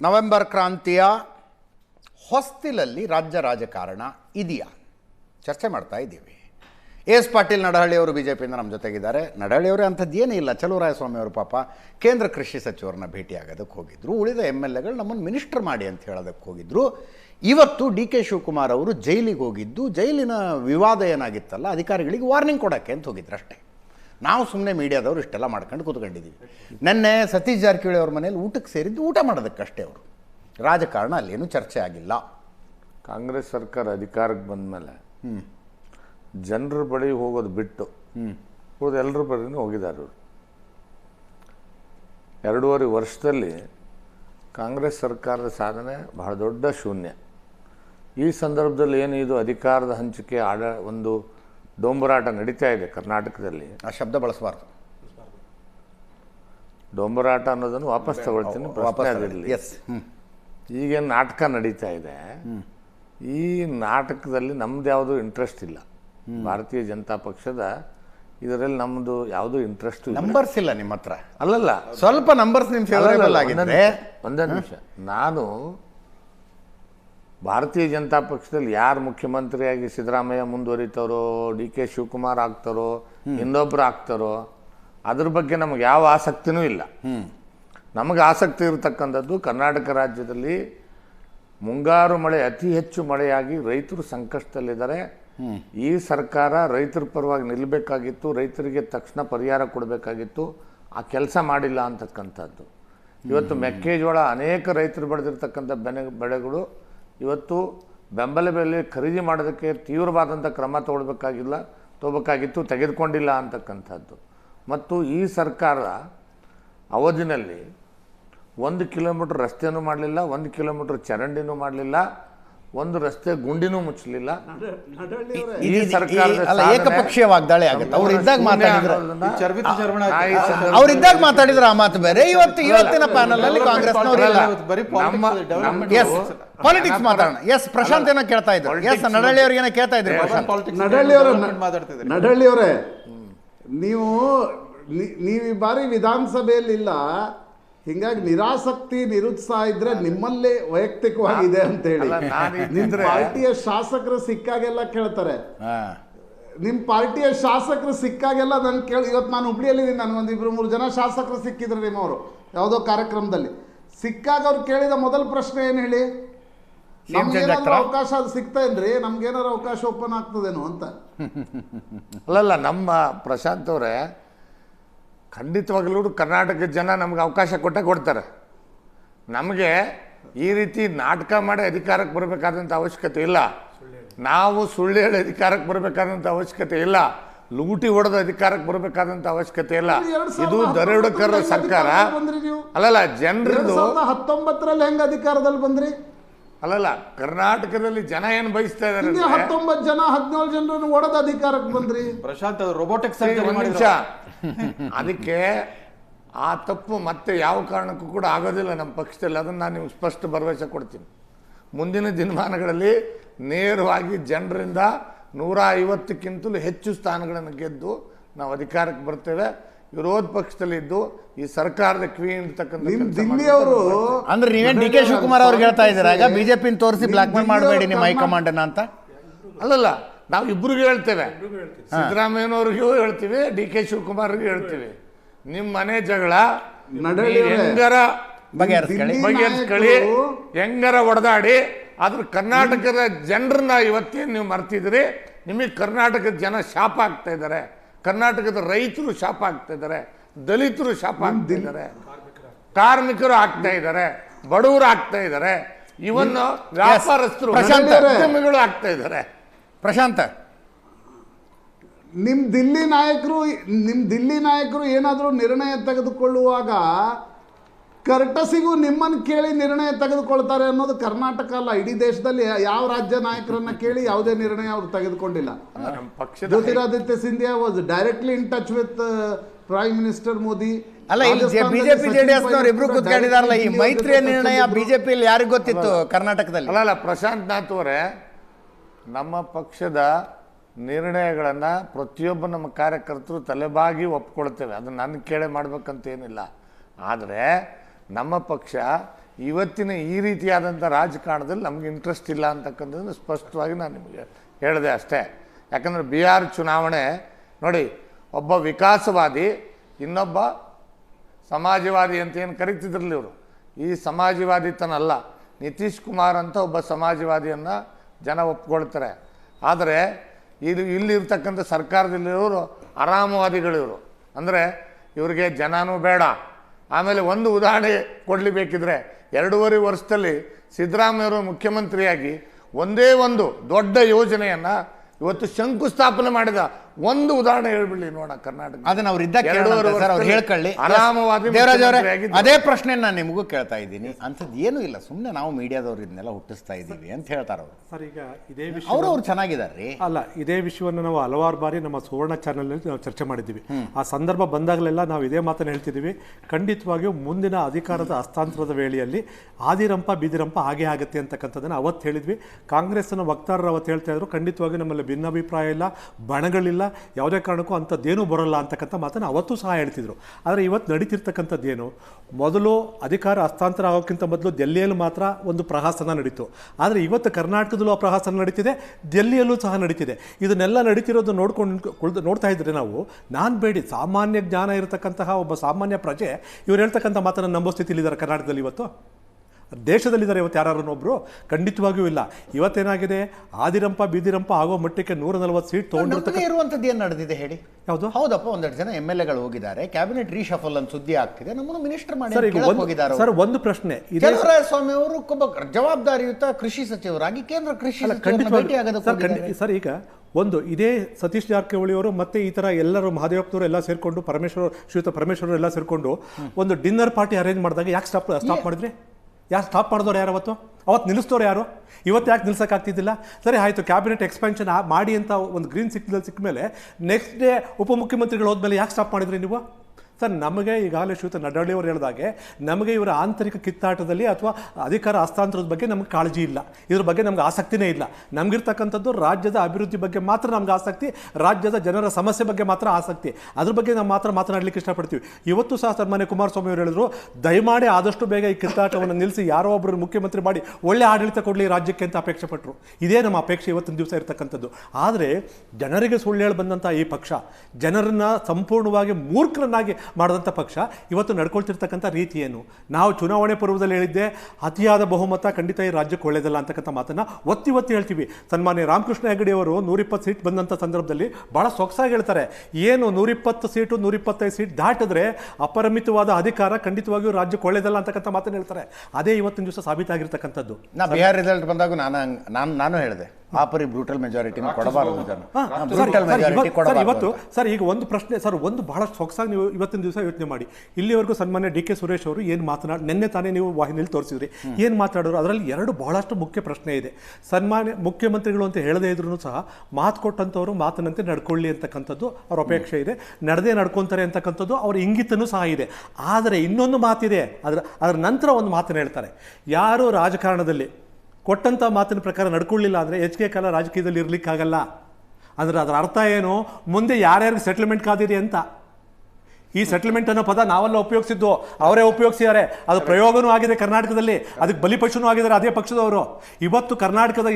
November ಕ್ರಾಂತಿಯ ಹೊಸ್ತಿಲಲ್ಲಿ ರಾಜ್ಯ ರಾಜಕಾರಣ ಇದೆಯಾ? ಚರ್ಚೆ ಮಾಡ್ತಾ ಇದ್ದೀವಿ. ಎಸ್ ಪಾಟೀಲ್ ನಡಹಳ್ಳಿಯವರು ಬಿ ಜೆ ಪಿಯಿಂದ ನಮ್ಮ ಜೊತೆಗಿದ್ದಾರೆ. ನಡಹಳ್ಳಿಯವರೇ ಅಂಥದ್ದು ಏನೂ ಇಲ್ಲ. ಚಲುವರಾಯಸ್ವಾಮಿ ಅವರು ಪಾಪ ಕೇಂದ್ರ ಕೃಷಿ ಸಚಿವರನ್ನ ಭೇಟಿಯಾಗೋದಕ್ಕೆ ಹೋಗಿದ್ರು. ಉಳಿದ ಎಂ ಎಲ್ ಎಗಳು ನಮ್ಮನ್ನು ಮಿನಿಸ್ಟರ್ ಮಾಡಿ ಅಂತ ಹೇಳೋದಕ್ಕೆ ಹೋಗಿದ್ರು. ಇವತ್ತು ಡಿ ಕೆ ಶಿವಕುಮಾರ್ ಅವರು ಜೈಲಿಗೆ ಹೋಗಿದ್ದು. ಜೈಲಿನ ವಿವಾದ ಏನಾಗಿತ್ತಲ್ಲ, ಅಧಿಕಾರಿಗಳಿಗೆ ವಾರ್ನಿಂಗ್ ಕೊಡೋಕ್ಕೆ ಅಂತ ಹೋಗಿದ್ರು ಅಷ್ಟೇ. ನಾವು ಸುಮ್ಮನೆ ಮೀಡಿಯಾದವರು ಇಷ್ಟೆಲ್ಲ ಮಾಡ್ಕೊಂಡು ಕೂತ್ಕೊಂಡಿದ್ದೀವಿ. ನೆನ್ನೆ ಸತೀಶ್ ಜಾರಕಿಹೊಳಿ ಅವ್ರ ಮನೇಲಿ ಊಟಕ್ಕೆ ಸೇರಿದ್ದು ಊಟ ಮಾಡೋದಕ್ಕಷ್ಟೇ ಅವರು. ರಾಜಕಾರಣ ಅಲ್ಲೇನು ಚರ್ಚೆ ಆಗಿಲ್ಲ. ಕಾಂಗ್ರೆಸ್ ಸರ್ಕಾರ ಅಧಿಕಾರಕ್ಕೆ ಬಂದಮೇಲೆ ಜನರ ಬಳಿ ಹೋಗೋದು ಬಿಟ್ಟು ಉಳಿದ ಎಲ್ಲರ ಬಳಿನೂ ಹೋಗಿದ್ದಾರೆ ಅವರು. ಎರಡೂವರೆ ವರ್ಷದಲ್ಲಿ ಕಾಂಗ್ರೆಸ್ ಸರ್ಕಾರದ ಸಾಧನೆ ಬಹಳ ದೊಡ್ಡ ಶೂನ್ಯ. ಈ ಸಂದರ್ಭದಲ್ಲಿ ಏನು ಇದು ಅಧಿಕಾರದ ಹಂಚಿಕೆ ಆಡ ಒಂದು ಡೊಂಬರಾಟ ನಡೀತಾ ಇದೆ ಕರ್ನಾಟಕದಲ್ಲಿ. ಆ ಶಬ್ದ ಬಳಸಬಾರ್ದು. ಡೊಂಬರಾಟ ಅನ್ನೋದನ್ನು ವಾಪಸ್ ತಗೊಳ್ತೀನಿ ಪ್ರಶ್ನೆ ಎಸ್ ಈಗೇನು ನಾಟಕ ನಡೀತಾ ಇದೆ. ಈ ನಾಟಕದಲ್ಲಿ ನಮ್ದು ಯಾವುದು ಇಂಟ್ರೆಸ್ಟ್ ಇಲ್ಲ. ಭಾರತೀಯ ಜನತಾ ಪಕ್ಷದ ಇದರಲ್ಲಿ ನಮ್ಮದು ಯಾವುದೂ ಇಂಟ್ರೆಸ್ಟ್ ನಂಬರ್ಸ್ ಇಲ್ಲ ನಿಮ್ಮ ಹತ್ರ. ಅಲ್ಲಲ್ಲ. ಸ್ವಲ್ಪ ನಂಬರ್ಸ್ ನಿಮ್ಮ ಒಂದೇ ನಿಮಿಷ. ನಾನು ಭಾರತೀಯ ಜನತಾ ಪಕ್ಷದಲ್ಲಿ ಯಾರು ಮುಖ್ಯಮಂತ್ರಿಯಾಗಿ ಸಿದ್ದರಾಮಯ್ಯ ಮುಂದುವರಿತಾರೋ ಡಿ ಕೆ ಶಿವಕುಮಾರ್ ಆಗ್ತಾರೋ ಇನ್ನೊಬ್ರು ಆಗ್ತಾರೋ ಅದ್ರ ಬಗ್ಗೆ ನಮಗೆ ಯಾವ ಆಸಕ್ತಿನೂ ಇಲ್ಲ. ನಮಗೆ ಆಸಕ್ತಿ ಇರತಕ್ಕಂಥದ್ದು ಕರ್ನಾಟಕ ರಾಜ್ಯದಲ್ಲಿ ಮುಂಗಾರು ಮಳೆ ಅತಿ ಹೆಚ್ಚು ಮಳೆಯಾಗಿ ರೈತರು ಸಂಕಷ್ಟದಲ್ಲಿದ್ದಾರೆ. ಈ ಸರ್ಕಾರ ರೈತರ ಪರವಾಗಿ ನಿಲ್ಲಬೇಕಾಗಿತ್ತು ರೈತರಿಗೆ ತಕ್ಷಣ ಪರಿಹಾರ ಕೊಡಬೇಕಾಗಿತ್ತು ಆ ಕೆಲಸ ಮಾಡಿಲ್ಲ ಅಂತಕ್ಕಂಥದ್ದು. ಇವತ್ತು ಮೆಕ್ಕೆಜೋಳ ಅನೇಕ ರೈತರು ಬೆಳೆದಿರ್ತಕ್ಕಂಥ ಬೆನೆ ಬೆಳೆಗಳು ಇವತ್ತು ಬೆಂಬಲ ಬೆಲೆ ಖರೀದಿ ಮಾಡೋದಕ್ಕೆ ತೀವ್ರವಾದಂಥ ಕ್ರಮ ತಗೊಳ್ಬೇಕಾಗಿಲ್ಲ, ತಗೋಬೇಕಾಗಿತ್ತು, ತೆಗೆದುಕೊಂಡಿಲ್ಲ ಅಂತಕ್ಕಂಥದ್ದು. ಮತ್ತು ಈ ಸರ್ಕಾರ ಅವಧಿನಲ್ಲಿ ಒಂದು ಕಿಲೋಮೀಟ್ರ್ ರಸ್ತೆಯೂ ಮಾಡಲಿಲ್ಲ, ಒಂದು ಕಿಲೋಮೀಟ್ರ್ ಚರಂಡಿನೂ ಮಾಡಲಿಲ್ಲ. ಒಂದು ರಸ್ತೆ ಗುಂಡಿನೂ ಮುಚ್ಚಲಿಲ್ಲ. ಇಡೀ ಇದು- ಸರ್ಕಾರದ ಏಕಪಕ್ಷೀಯ ವಾಗ್ದಾಳಿ ಆಗುತ್ತೆ. ಅವ್ರು ಇದ್ದಾಗ ಮಾತಾಡಿದ್ರು ಅವ್ರು ಇದ್ದಾಗ ಮಾತಾಡಿದ್ರು ಆ ಮಾತು ಬೇರೆ. ಇವತ್ತು ಇವತ್ತಿನ ಪ್ಯಾನಲ್ ಅಲ್ಲಿ ಕಾಂಗ್ರೆಸ್ ಪಾಲಿಟಿಕ್ಸ್ ಮಾತಾಡೋಣ. ಎಸ್ ಪ್ರಶಾಂತ್ ಏನೋ ಕೇಳ್ತಾ ಇದ್ರು. ಎಸ್ ನಡಳ್ಳಿ ಅವ್ರಿಗೆ ಏನೋ ಕೇಳ್ತಾ ಇದ್ರು ನಡಳ್ಳಿ ನಡಳ್ಳಿಯವರ development ಮಾತಾಡ್ತಿದ್ದಾರೆ. ನಡಳ್ಳಿಯವರೇ ನೀವು ನೀವು ಈ ಬಾರಿ ವಿಧಾನಸಭೆಯಲ್ಲಿ ಇಲ್ಲ ಹಿಂಗಾಗಿ ನಿರಾಸಕ್ತಿ ನಿರುತ್ಸಾಹ ಇದ್ರೆ ನಿಮ್ಮಲ್ಲೇ ವೈಯಕ್ತಿಕವಾಗಿ ಇದೆ ಅಂತ ಹೇಳಿ ಪಾರ್ಟಿಯ ಶಾಸಕರು ಸಿಕ್ಕಾಗೆಲ್ಲ ಕೇಳ್ತಾರೆ. ಹಾ. ನಿಮ್ ಪಾರ್ಟಿಯ ಶಾಸಕರು ಸಿಕ್ಕಾಗೆಲ್ಲ ನನ್ ಕೇಳಿ ಇವತ್ತು ನಾನು ಹುಬ್ಳಿಯಲ್ಲಿದ್ದೀನಿ ನಾನು ಇಬ್ರು ಮೂರು ಜನ ಶಾಸಕರು ಸಿಕ್ಕಿದ್ರು ನಿಮ್ಮವರು ಯಾವುದೋ ಕಾರ್ಯಕ್ರಮದಲ್ಲಿ. ಸಿಕ್ಕಾಗ ಅವ್ರು ಕೇಳಿದ ಮೊದಲ ಪ್ರಶ್ನೆ ಏನು ಹೇಳಿ? ನಮ್ಗೇನಾದ್ರೂ? ಅವಕಾಶ ಅದು ಸಿಗ್ತೇನ್ರಿ ನಮ್ಗೇನಾದ್ರು ಅವಕಾಶ ಓಪನ್ ಆಗ್ತದೇನೋ ಅಂತ. ಅಲ್ಲಲ್ಲ ನಮ್ಮ ಪ್ರಶಾಂತ್ ಅವರೇ ಖಂಡಿತವಾಗಲೂ ಕರ್ನಾಟಕದ ಜನ ನಮ್ಗೆ ಅವಕಾಶ ಕೊಟ್ಟೆ ಕೊಡ್ತಾರೆ. ನಮಗೆ ಈ ರೀತಿ ನಾಟಕ ಮಾಡಿ ಅಧಿಕಾರಕ್ಕೆ ಬರಬೇಕಾದಂಥ ಅವಶ್ಯಕತೆ ಇಲ್ಲ. ನಾವು ಸುಳ್ಳು ಹೇಳಿ ಅಧಿಕಾರಕ್ಕೆ ಬರಬೇಕಾದಂಥ ಅವಶ್ಯಕತೆ ಇಲ್ಲ. ಲೂಟಿ ಹೊಡೆದ ಅಧಿಕಾರಕ್ಕೆ ಬರಬೇಕಾದಂಥ ಅವಶ್ಯಕತೆ ಇಲ್ಲ. ಇದು ದರೋಡಕರ ಸರ್ಕಾರ? ಅಲ್ಲಲ್ಲ ಜನರದು ಹತ್ತೊಂಬತ್ತರಲ್ಲಿ ಹೆಂಗ ಅಧಿಕಾರದಲ್ಲಿ ಬಂದ್ರಿ? ಅಲ್ಲಲ್ಲ ಕರ್ನಾಟಕದಲ್ಲಿ ಜನ ಏನು ಬಯಸ್ತಾ ಇದ್ದಾರೆ ಹತ್ತೊಂಬತ್ತು ಜನ ಹದಿನೇಳು ಜನರನ್ನು ಒಡೆದ ಅಧಿಕಾರಕ್ಕೆ ಬಂದ್ರಿ. ಪ್ರಶಾಂತ್ ರೋಬೋಟಿಕ್ ನಿಮಿಷ. ಮಾಡಿದ್ರು. ಅದಕ್ಕೆ ಆ ತಪ್ಪು ಮತ್ತೆ ಯಾವ ಕಾರಣಕ್ಕೂ ಕೂಡ ಆಗೋದಿಲ್ಲ ನಮ್ಮ ಪಕ್ಷದಲ್ಲಿ. ಅದನ್ನು ನಾನು ನಿಮ್ಗೆ ಸ್ಪಷ್ಟ ಭರವಸೆ ಕೊಡ್ತೀನಿ. ಮುಂದಿನ ದಿನಮಾನಗಳಲ್ಲಿ ನೇರವಾಗಿ ಜನರಿಂದ ನೂರ ಐವತ್ತಕ್ಕಿಂತಲೂ ಹೆಚ್ಚು ಸ್ಥಾನಗಳನ್ನು ಗೆದ್ದು ನಾವು ಅಧಿಕಾರಕ್ಕೆ ಬರ್ತೇವೆ. ವಿರೋಧ ಪಕ್ಷದಲ್ಲಿದ್ದು ಈ ಸರ್ಕಾರದ ಕಿವಿ ಇರ್ತಕ್ಕಂಥ ನಿಮ್ ದಿಲ್ಲಿ ದಿಲ್ಲಿಯವರು ಅಂದ್ರೆ ನೀವೇನು ಡಿ ಕೆ ಶಿವಕುಮಾರ್ ಅವ್ರಿಗೆ ಹೇಳ್ತಾ ಇದ್ದೀರಾ? ಈಗ ಬಿಜೆಪಿನ ತೋರಿಸಿ ಬ್ಲಾಕ್ ಮೇಲ್ ಮಾಡಬೇಡಿ ನಿಮ್ಮ ಹೈಕಮಾಂಡ್ ಅಂತ. ಅಲ್ಲಲ್ಲ ನಾವು ಇಬ್ಬರಿಗೂ ಹೇಳ್ತೇವೆ. ಸಿದ್ದರಾಮಯ್ಯನವ್ರಿಗೂ ಹೇಳ್ತೀವಿ ಡಿ ಕೆ ಶಿವಕುಮಾರ್ಗೂ ಹೇಳ್ತೀವಿ. ನಿಮ್ಮ ಮನೆ ಜಗಳ ಹೆಂಗರ ಅವ್ರೆ. ಬಗೆಹರಿಸ್ಕೊಳ್ಳಿ. ಹೆಂಗರ ಹೊಡೆದಾಡಿ ಆದ್ರೆ ಕರ್ನಾಟಕದ ಜನರನ್ನ ಇವತ್ತೇನು ನೀವು ಮರ್ತಿದ್ರಿ? ನಿಮಗೆ ಕರ್ನಾಟಕದ ಜನ ಶಾಪ ಆಗ್ತಾ ಇದ್ದಾರೆ ಕರ್ನಾಟಕದ ರೈತರು ಶಾಪ ಆಗ್ತಾ ಇದ್ದಾರೆ ದಲಿತರು ಶಾಪ ಆಗ್ತಾ ಇದ್ದಾರೆ ಕಾರ್ಮಿಕರು ಆಗ್ತಾ ಇದ್ದಾರೆ ಬಡವರು ಆಗ್ತಾ ಇದ್ದಾರೆ ಇವನ್ನು ವ್ಯಾಪಾರಸ್ಥರು ಉದ್ಯಮಿಗಳು ಆಗ್ತಾ ಇದ್ದಾರೆ. ಪ್ರಶಾಂತ. ನಿಮ್ ದಿಲ್ಲಿ ನಾಯಕರು ನಿಮ್ ದಿಲ್ಲಿ ನಾಯಕರು ಏನಾದರೂ ನಿರ್ಣಯ ತೆಗೆದುಕೊಳ್ಳುವಾಗ ಕರ್ಟಸಿಗೂ ನಿಮ್ಮನ್ನು ಕೇಳಿ ನಿರ್ಣಯ ತೆಗೆದುಕೊಳ್ತಾರೆ ಅನ್ನೋದು ಕರ್ನಾಟಕ ಅಲ್ಲ. ಇಡೀ ದೇಶದಲ್ಲಿ ಯಾವ ರಾಜ್ಯ ನಾಯಕರನ್ನ ಕೇಳಿ ಯಾವುದೇ ನಿರ್ಣಯ ಅವರು ತೆಗೆದುಕೊಂಡಿಲ್ಲ. ನಮ್ಮ ಪಕ್ಷದ Jyotiraditya Scindia was directly in touch with prime minister Modi. ಅಲ್ಲ ಇಲ್ಲಿ ಬಿಜೆಪಿ ಜೆಡಿಎಸ್ ನವರು ಇಬ್ರು ಕೂಡ ಕೂತ್ಕೊಂಡಿದಾರಲ್ಲ ಈ ಮೈತ್ರಿಯ ನಿರ್ಣಯ ಬಿಜೆಪಿ ಬಿಜೆಪಿಯಲ್ಲಿ ಯಾರಿಗೂ ಗೊತ್ತಿತ್ತು ಕರ್ನಾಟಕದಲ್ಲಿ? ಅಲ್ಲ ಅಲ್ಲ ಪ್ರಶಾಂತ್ ನಾಥ್ ಅವರೇ ನಮ್ಮ ಪಕ್ಷದ ನಿರ್ಣಯಗಳನ್ನು ಪ್ರತಿಯೊಬ್ಬ ನಮ್ಮ ಕಾರ್ಯಕರ್ತರು ತಲೆಬಾಗಿ ಒಪ್ಕೊಳ್ತೇವೆ. ಅದನ್ನ ನನ್ನ ಕೇಳೇ ಮಾಡ್ಬೇಕಂತ ಏನಿಲ್ಲ ಆದರೆ ನಮ್ಮ ಪಕ್ಷ ಇವತ್ತಿನ ಈ ರೀತಿಯಾದಂಥ ರಾಜಕಾರಣದಲ್ಲಿ ನಮ್ಗೆ ಇಂಟ್ರೆಸ್ಟ್ ಇಲ್ಲ ಅಂತಕ್ಕಂಥದ್ದು ಸ್ಪಷ್ಟವಾಗಿ ನಾನು ನಿಮಗೆ ಹೇಳಿದೆ ಅಷ್ಟೇ. ಯಾಕಂದರೆ ಬಿಹಾರ್ ಚುನಾವಣೆ, ನೋಡಿ, ಒಬ್ಬ ವಿಕಾಸವಾದಿ, ಇನ್ನೊಬ್ಬ ಸಮಾಜವಾದಿ ಅಂತ ಏನು ಕರಿತಿದ್ರಲ್ಲ ಇವರು? ಈ ಸಮಾಜವಾದಿತನಲ್ಲ. ನಿತೀಶ್ ಕುಮಾರ್ ಅಂತ ಒಬ್ಬ ಸಮಾಜವಾದಿಯನ್ನು ಜನ ಒಪ್ಕೊಳ್ತಾರೆ. ಆದರೆ, ಇದು ಇಲ್ಲಿರ್ತಕ್ಕಂಥ ಸರ್ಕಾರದಲ್ಲಿರೋರು ಆರಾಮವಾದಿಗಳಿವರು. ಅಂದರೆ, ಇವರಿಗೆ ಜನನೂ ಬೇಡ. ಆಮೇಲೆ ಒಂದು ಉದಾಹರಣೆ ಕೊಡಲಿ ಬೇಕಿದ್ರೆ ಎರಡೂವರೆ ವರ್ಷದಲ್ಲಿ ಸಿದ್ದರಾಮಯ್ಯವರು ಮುಖ್ಯಮಂತ್ರಿಯಾಗಿ ಒಂದೇ ಒಂದು ದೊಡ್ಡ ಯೋಜನೆಯನ್ನು ಇವತ್ತು ಶಂಕುಸ್ಥಾಪನೆ ಮಾಡಿದ ಒಂದು ಉದಾಹರಣೆ ಹೇಳ್ಬಿಡ್ಲಿ ನೋಡ ಕರ್ನಾಟಕ ಅದನ್ನ ಅವ್ರು ಇದ್ದಾಗ ಸರ್ ಅವ್ರು ಹೇಳ್ಕೊಳ್ಳಿ. ಆರಾಮವಾಗಿ ದೇವರಾಜ್ ಅವರೇ ಅದೇ ಪ್ರಶ್ನೆ ನಾನು ನಿಮಗೂ ಕೇಳ್ತಾ ಇದ್ದೀನಿ. ಅಂಥದ್ದು ಏನೂ ಇಲ್ಲ. ಸುಮ್ಮನೆ ನಾವು ಮೀಡಿಯಾದವ್ರು ಇದನ್ನೆಲ್ಲ ಹುಟ್ಟಿಸ್ತಾ ಇದ್ದೀವಿ ಅಂತ ಹೇಳ್ತಾರೆ ಅವರು. ಸರ್ ಈಗ ಇದೇ ವಿಷಯ ಅವರು ಅವ್ರು ಚೆನ್ನಾಗಿದ್ದಾರೆ. ರೀ ಅಲ್ಲ ಇದೇ ವಿಷಯವನ್ನು ನಾವು ಹಲವಾರು ಬಾರಿ ನಮ್ಮ ಸುವರ್ಣ ಚಾನಲ್ನಲ್ಲಿ ನಾವು ಚರ್ಚೆ ಮಾಡಿದ್ದೀವಿ. ಆ ಸಂದರ್ಭ ಬಂದಾಗಲೆಲ್ಲ ನಾವು ಇದೇ ಮಾತನ್ನು ಹೇಳ್ತಿದ್ದೀವಿ. ಖಂಡಿತವಾಗಿಯೂ ಮುಂದಿನ ಅಧಿಕಾರದ ಹಸ್ತಾಂತರದ ವೇಳೆಯಲ್ಲಿ ಆದಿರಂಪ ಬೀದಿರಂಪ ಹಾಗೆ ಆಗುತ್ತೆ ಅಂತಕ್ಕಂಥದ್ದನ್ನು ಅವತ್ತು ಹೇಳಿದ್ವಿ. ಕಾಂಗ್ರೆಸ್ನ ವಕ್ತಾರರು ಅವತ್ತು ಹೇಳ್ತಾ ಇದ್ರು. ಖಂಡಿತವಾಗಿ ನಮ್ಮಲ್ಲಿ ಭಿನ್ನಾಭಿಪ್ರಾಯ ಇಲ್ಲ ಬಣಗಳಿಲ್ಲ ಯಾವುದೇ ಕಾರಣಕ್ಕೂ ಅಂಥದ್ದೇನೂ ಬರೋಲ್ಲ ಅಂತಕ್ಕಂಥ ಮಾತನ್ನು ಅವತ್ತು ಸಹ ಹೇಳ್ತಿದ್ರು. ಆದರೆ ಇವತ್ತು ನಡೀತಿರ್ತಕ್ಕಂಥದ್ದೇನು? ಮೊದಲು ಅಧಿಕಾರ ಹಸ್ತಾಂತರ ಆಗೋಕ್ಕಿಂತ ಮೊದಲು ದೆಹಲಿಯಲ್ಲಿ ಮಾತ್ರ ಒಂದು ಪ್ರಹಾಸನ ನಡೀತು. ಆದರೆ ಇವತ್ತು ಕರ್ನಾಟಕದಲ್ಲೂ ಆ ಪ್ರಹಾಸನ ನಡೀತಿದೆ ದೆಹಲಿಯಲ್ಲೂ ಸಹ ನಡೀತಿದೆ. ಇದನ್ನೆಲ್ಲ ನಡೀತಿರೋದು ನೋಡ್ಕೊಂಡು ಕುಳಿದು ನೋಡ್ತಾ ಇದ್ರೆ ನಾವು, ನಾನು ಬೇಡಿ, ಸಾಮಾನ್ಯ ಜ್ಞಾನ ಇರತಕ್ಕಂತಹ ಒಬ್ಬ ಸಾಮಾನ್ಯ ಪ್ರಜೆ, ಇವ್ರು ಹೇಳ್ತಕ್ಕಂಥ ಮಾತನ್ನು ನಂಬೋ ಸ್ಥಿತಿಲಿದ್ದಾರೆ ಕರ್ನಾಟಕದಲ್ಲಿ ಇವತ್ತು? ದೇಶದಲ್ಲಿದ್ದಾರೆ ಇವತ್ತು ಯಾರನ್ನೊಬ್ರು ಖಂಡಿತವಾಗಿಯೂ ಇಲ್ಲ. ಇವತ್ತೇನಾಗಿದೆ? ಆದಿರಂಪ ಬೀದಿರಂಪ ಆಗೋ ಮಟ್ಟಕ್ಕೆ ನೂರ ನಲವತ್ತು ಸೀಟ್ ತೊಗೊಂಡಿರ್ತದೆ ಇರುವಂಥದ್ದು ಏನು ನಡೆದಿದೆ ಹೇಳಿ? ಯಾವುದು? ಹೌದಪ್ಪ ಒಂದೆರಡು ಜನ ಎಂ ಎಲ್ ಎಗಳು ಹೋಗಿದ್ದಾರೆ. ಕ್ಯಾಬಿನೆಟ್ ರೀಶಫಲ್ ಅಂತ ಸುದ್ದಿ ಆಗ್ತಿದೆ. ನಮ್ಮನ್ನು ಮಿನಿಸ್ಟರ್ ಮಾಡಿ ಹೋಗಿದ್ದಾರೆ ಸರ್ ಒಂದು ಪ್ರಶ್ನೆ. ಇದೇ ಸ್ವಾಮಿ ಅವರು ಒಬ್ಬ ಜವಾಬ್ದಾರಿಯುತ ಕೃಷಿ ಸಚಿವರಾಗಿ ಕೇಂದ್ರ ಕೃಷಿ ಖಂಡಿತವಾಗಿ ಸರ್ ಈಗ ಒಂದು ಇದೇ ಸತೀಶ್ ಜಾರಕಿಹೊಳಿ ಅವರು ಮತ್ತೆ ಈ ಥರ ಎಲ್ಲರೂ ಮಹಾದೇವಪ್ಪನವರು ಎಲ್ಲ ಸೇರಿಕೊಂಡು ಪರಮೇಶ್ವರ ಶ್ರೀಯುತ ಪರಮೇಶ್ವರ್ ಎಲ್ಲ ಸೇರಿಕೊಂಡು ಒಂದು ಡಿನ್ನರ್ ಪಾರ್ಟಿ ಅರೇಂಜ್ ಮಾಡಿದಾಗ ಯಾಕೆ ಸ್ಟಾಪ್ ಸ್ಟಾಪ್ ಮಾಡಿದ್ರಿ? ಯಾರು ಸ್ಟಾಪ್ ಮಾಡಿದವ್ರು ಯಾರು ಅವತ್ತು? ಅವತ್ತು ನಿಲ್ಲಿಸಿದವ್ರು ಯಾರು? ಇವತ್ತು ಯಾಕೆ ನಿಲ್ಸೋಕ್ಕಾಗ್ತಿದ್ದಿಲ್ಲ? ಸರಿ, ಆಯಿತು ಕ್ಯಾಬಿನೆಟ್ ಎಕ್ಸ್ಪೆನ್ಷನ್ ಮಾಡಿ ಅಂತ ಒಂದು ಗ್ರೀನ್ ಸಿಗ್ನಲ್ ಸಿಕ್ಕ ಮೇಲೆ ನೆಕ್ಸ್ಟ್ ಡೇ ಉಪಮುಖ್ಯಮಂತ್ರಿಗಳು ಹೋದ್ಮೇಲೆ ಯಾಕೆ ಸ್ಟಾಪ್ ಮಾಡಿದ್ರಿ ನೀವು? ಸರ್, ನಮಗೆ ಈಗಾಗಲೇ ಶ್ರೀಯುತ ನಡವಳಿಯವರು ಹೇಳಿದಾಗೆ ನಮಗೆ ಇವರ ಆಂತರಿಕ ಕಿತ್ತಾಟದಲ್ಲಿ ಅಥವಾ ಅಧಿಕಾರ ಹಸ್ತಾಂತರದ ಬಗ್ಗೆ ನಮಗೆ ಕಾಳಜಿ ಇಲ್ಲ. ಇದ್ರ ಬಗ್ಗೆ ನಮ್ಗೆ ಆಸಕ್ತಿನೇ ಇಲ್ಲ. ನಮಗಿರ್ತಕ್ಕಂಥದ್ದು ರಾಜ್ಯದ ಅಭಿವೃದ್ಧಿ ಬಗ್ಗೆ ಮಾತ್ರ ನಮ್ಗೆ ಆಸಕ್ತಿ, ರಾಜ್ಯದ ಜನರ ಸಮಸ್ಯೆ ಬಗ್ಗೆ ಮಾತ್ರ ಆಸಕ್ತಿ. ಅದ್ರ ಬಗ್ಗೆ ನಾವು ಮಾತ್ರ ಮಾತನಾಡಲಿಕ್ಕೆ ಇಷ್ಟಪಡ್ತೀವಿ. ಇವತ್ತು ಸಹ ಸನ್ಮಾನ್ಯ ಕುಮಾರಸ್ವಾಮಿ ಅವರು ಹೇಳಿದ್ರು, ದಯಮಾಡಿ ಆದಷ್ಟು ಬೇಗ ಈ ಕಿತ್ತಾಟವನ್ನು ನಿಲ್ಲಿಸಿ, ಯಾರೋ ಒಬ್ಬರು ಮುಖ್ಯಮಂತ್ರಿ ಮಾಡಿ ಒಳ್ಳೆ ಆಡಳಿತ ಕೊಡಲಿ ರಾಜ್ಯಕ್ಕೆ ಅಂತ ಅಪೇಕ್ಷೆ ಪಟ್ಟರು ಇದೇ ನಮ್ಮ ಅಪೇಕ್ಷೆ ಇವತ್ತಿನ ದಿವಸ ಇರತಕ್ಕಂಥದ್ದು. ಆದರೆ ಜನರಿಗೆ ಸುಳ್ಳು ಹೇಳಿ ಬಂದಂಥ ಈ ಪಕ್ಷ ಜನರನ್ನ ಸಂಪೂರ್ಣವಾಗಿ ಮೂರ್ಖರನ್ನಾಗಿ ಮಾಡಿದಂಥ ಪಕ್ಷ ಇವತ್ತು ನಡ್ಕೊಳ್ತಿರ್ತಕ್ಕಂಥ ರೀತಿ ಏನು? ನಾವು ಚುನಾವಣೆ ಪೂರ್ವದಲ್ಲಿ ಹೇಳಿದ್ದೆ, ಅತಿಯಾದ ಬಹುಮತ ಖಂಡಿತ ಈ ರಾಜ್ಯಕ್ಕೆ ಒಳ್ಳೆಯದಲ್ಲ ಅಂತಕ್ಕಂಥ ಮಾತನ್ನು ಒತ್ತಿ ಒತ್ತಿ ಹೇಳ್ತೀವಿ. ಸನ್ಮಾನ್ಯ ರಾಮಕೃಷ್ಣ ಹೆಗಡೆಯವರು ನೂರಿಪ್ಪತ್ತು ಸೀಟ್ ಬಂದಂಥ ಸಂದರ್ಭದಲ್ಲಿ ಭಾಳ ಸೊಗಸಾಗಿ ಹೇಳ್ತಾರೆ. ಏನು ನೂರಿಪ್ಪತ್ತು ಸೀಟು, ನೂರಿಪ್ಪತ್ತೈದು ಸೀಟ್ ದಾಟಿದ್ರೆ ಅಪರಿಮಿತವಾದ ಅಧಿಕಾರ ಖಂಡಿತವಾಗಿಯೂ ರಾಜ್ಯಕ್ಕೆ ಒಳ್ಳೆಯದಲ್ಲ ಅಂತಕ್ಕಂಥ ಮಾತನ್ನು ಹೇಳ್ತಾರೆ. ಅದೇ ಇವತ್ತಿನ ದಿವಸ ಸಾಬೀತಾಗಿರ್ತಕ್ಕಂಥದ್ದು. ನಾ ಬಿಹಾರ್ ರಿಸಲ್ಟ್ ಬಂದಾಗ ನಾನು ನಾನು ನಾನು ಹೇಳಿದೆ. ಆ ಪರಿ ಬ್ರೂಟಲ್ ಮೆಜಾರಿಟಿನ ಕೊಡಬಾರದು ಬ್ರೂಟಲ್ ಮೆಜಾರಿಟಿ ಇವತ್ತು- ಸರ್, ಕೊಡಬಾರದು ಇವತ್ತು ಸರ್ ಈಗ ಒಂದು ಪ್ರಶ್ನೆ ಸರ್ ಒಂದು ಬಹಳಷ್ಟು ಸೊಗಸಾಗಿ ನೀವು ಇವತ್ತಿನ ದಿವಸ ಯೋಚನೆ ಮಾಡಿ. ಇಲ್ಲಿವರೆಗೂ ಸನ್ಮಾನ್ಯ ಡಿ ಕೆ ಸುರೇಶ್ ಅವರು ಏನು ಮಾತನಾಡ ನಿನ್ನೆ ತಾನೇ ನೀವು ವಾಹಿನಿಯಲ್ಲಿ ತೋರಿಸಿದ್ರಿ. ಏನು ಮಾತಾಡೋರು ಅದರಲ್ಲಿ ಎರಡು ಬಹಳಷ್ಟು ಮುಖ್ಯ ಪ್ರಶ್ನೆ ಇದೆ. ಸನ್ಮಾನ್ಯ ಮುಖ್ಯಮಂತ್ರಿಗಳು ಅಂತ ಹೇಳದೇ ಇದ್ರೂ ಸಹ ಮಾತು ಕೊಟ್ಟಂಥವರು ಮಾತಿನಂತೆ ನಡ್ಕೊಳ್ಳಿ ಅಂತಕ್ಕಂಥದ್ದು ಅವ್ರ ಅಪೇಕ್ಷೆ ಇದೆ. ನಡೆದೇ ನಡ್ಕೊತಾರೆ ಅಂತಕ್ಕಂಥದ್ದು ಅವ್ರ ಇಂಗಿತನೂ ಸಹ ಇದೆ. ಆದರೆ ಇನ್ನೊಂದು ಮಾತಿದೆ. ಅದರ ಅದರ ನಂತರ ಒಂದು ಮಾತನ್ನು ಹೇಳ್ತಾರೆ. ಯಾರು ರಾಜಕಾರಣದಲ್ಲಿ ಕೊಟ್ಟಂಥ ಮಾತಿನ ಪ್ರಕಾರ ನಡ್ಕೊಳ್ಳಿಲ್ಲ ಅಂದರೆ ಎಚ್ ಕೆ ಕಾಲ ರಾಜಕೀಯದಲ್ಲಿ ಇರಲಿಕ್ಕಾಗಲ್ಲ. ಅಂದರೆ ಅದರ ಅರ್ಥ ಏನು? ಮುಂದೆ ಯಾರ್ಯಾರಿಗೆ ಸೆಟ್ಲ್ಮೆಂಟ್ ಕಾದಿರಿ ಅಂತ. ಈ ಸೆಟಲ್ಮೆಂಟ್ ಅನ್ನೋ ಪದ ನಾವೆಲ್ಲ ಉಪಯೋಗಿಸಿದ್ದು ಅವರೇ ಉಪಯೋಗಿಸಿದ್ದಾರೆ. ಅದು ಪ್ರಯೋಗನೂ ಆಗಿದೆ ಕರ್ನಾಟಕದಲ್ಲಿ ಅದಕ್ಕೆ ಬಲಿಪಕ್ಷನೂ ಆಗಿದ್ದಾರೆ ಅದೇ ಪಕ್ಷದವರು ಇವತ್ತು ಕರ್ನಾಟಕದ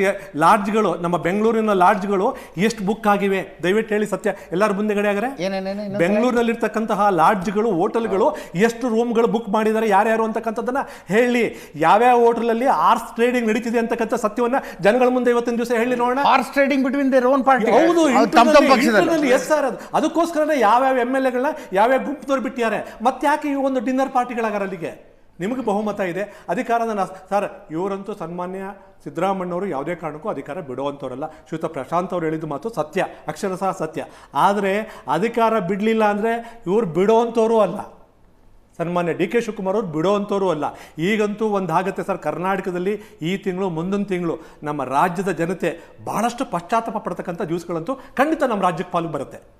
ಲಾಡ್ಜ್ಗಳು ನಮ್ಮ ಬೆಂಗಳೂರಿನ ಲಾಡ್ಜ್ಗಳು ಎಷ್ಟು ಬುಕ್ ಆಗಿವೆ? ದಯವಿಟ್ಟು ಹೇಳಿ ಸತ್ಯ ಎಲ್ಲರ ಮುಂದೆಗಡೆ ಆಗರೆ ಬೆಂಗಳೂರಿನಲ್ಲಿರ್ತಕ್ಕಂತಹ ಲಾಡ್ಜ್ಗಳು ಹೋಟೆಲ್ಗಳು ಎಷ್ಟು ರೂಮ್ಗಳು ಬುಕ್ ಮಾಡಿದ್ದಾರೆ ಯಾರ್ಯಾರು ಅಂತಕ್ಕಂಥದ್ದನ್ನ ಹೇಳಿ. ಯಾವ್ಯಾವ ಹೋಟೆಲಲ್ಲಿ ಆರ್ಸ್ ಟ್ರೇಡಿಂಗ್ ನಡೀತಿದೆ ಅಂತಕ್ಕಂಥ ಸತ್ಯವನ್ನ ಜನಗಳ ಮುಂದೆ ಇವತ್ತಿನ ದಿವಸ ಹೇಳಿ ನೋಡೋಣ. Horse trading between their own party ಹೌದು ಅದಕ್ಕೋಸ್ಕರನೇ ಯಾವ್ಯಾವ ಎಂ ಎಲ್ ಎಗಳನ್ನ ಯಾವ್ಯಾವ ಗುಂಪುದವ್ರು ಬಿಟ್ಟಿದ್ದಾರೆ ಮತ್ತೆ ಯಾಕೆ ಈ ಒಂದು ಡಿನ್ನರ್ ಪಾರ್ಟಿಗಳಾಗಾರ ಅಲ್ಲಿಗೆ ನಿಮಗೆ ಬಹುಮತ ಇದೆ. ಅಧಿಕಾರದ ನಾ, ಸರ್, ಇವರಂತೂ ಸನ್ಮಾನ್ಯ ಸಿದ್ದರಾಮಣ್ಣವರು ಯಾವುದೇ ಕಾರಣಕ್ಕೂ ಅಧಿಕಾರ ಬಿಡುವಂಥವ್ರಲ್ಲ. ಶ್ರೀಯುತ ಪ್ರಶಾಂತ್ ಅವರು ಹೇಳಿದ ಮಾತು ಸತ್ಯ ಅಕ್ಷರಶಃ ಸತ್ಯ. ಆದರೆ ಅಧಿಕಾರ ಬಿಡಲಿಲ್ಲ ಅಂದರೆ ಇವರು ಬಿಡುವಂಥವ್ರು ಅಲ್ಲ. ಸನ್ಮಾನ್ಯ ಡಿ ಕೆ ಶಿವಕುಮಾರ್ ಅವರು ಬಿಡೋವಂಥವ್ರು ಅಲ್ಲ. ಈಗಂತೂ ಒಂದು ಆಗತ್ತೆ ಸರ್, ಕರ್ನಾಟಕದಲ್ಲಿ ಈ ತಿಂಗಳು, ಮುಂದಿನ ತಿಂಗಳು ನಮ್ಮ ರಾಜ್ಯದ ಜನತೆ ಭಾಳಷ್ಟು ಪಶ್ಚಾತ್ತಾಪ ಪಡ್ತಕ್ಕಂಥ ಖಂಡಿತ ನಮ್ಮ ರಾಜ್ಯಕ್ಕೆ ಪಾಲು ಬರುತ್ತೆ.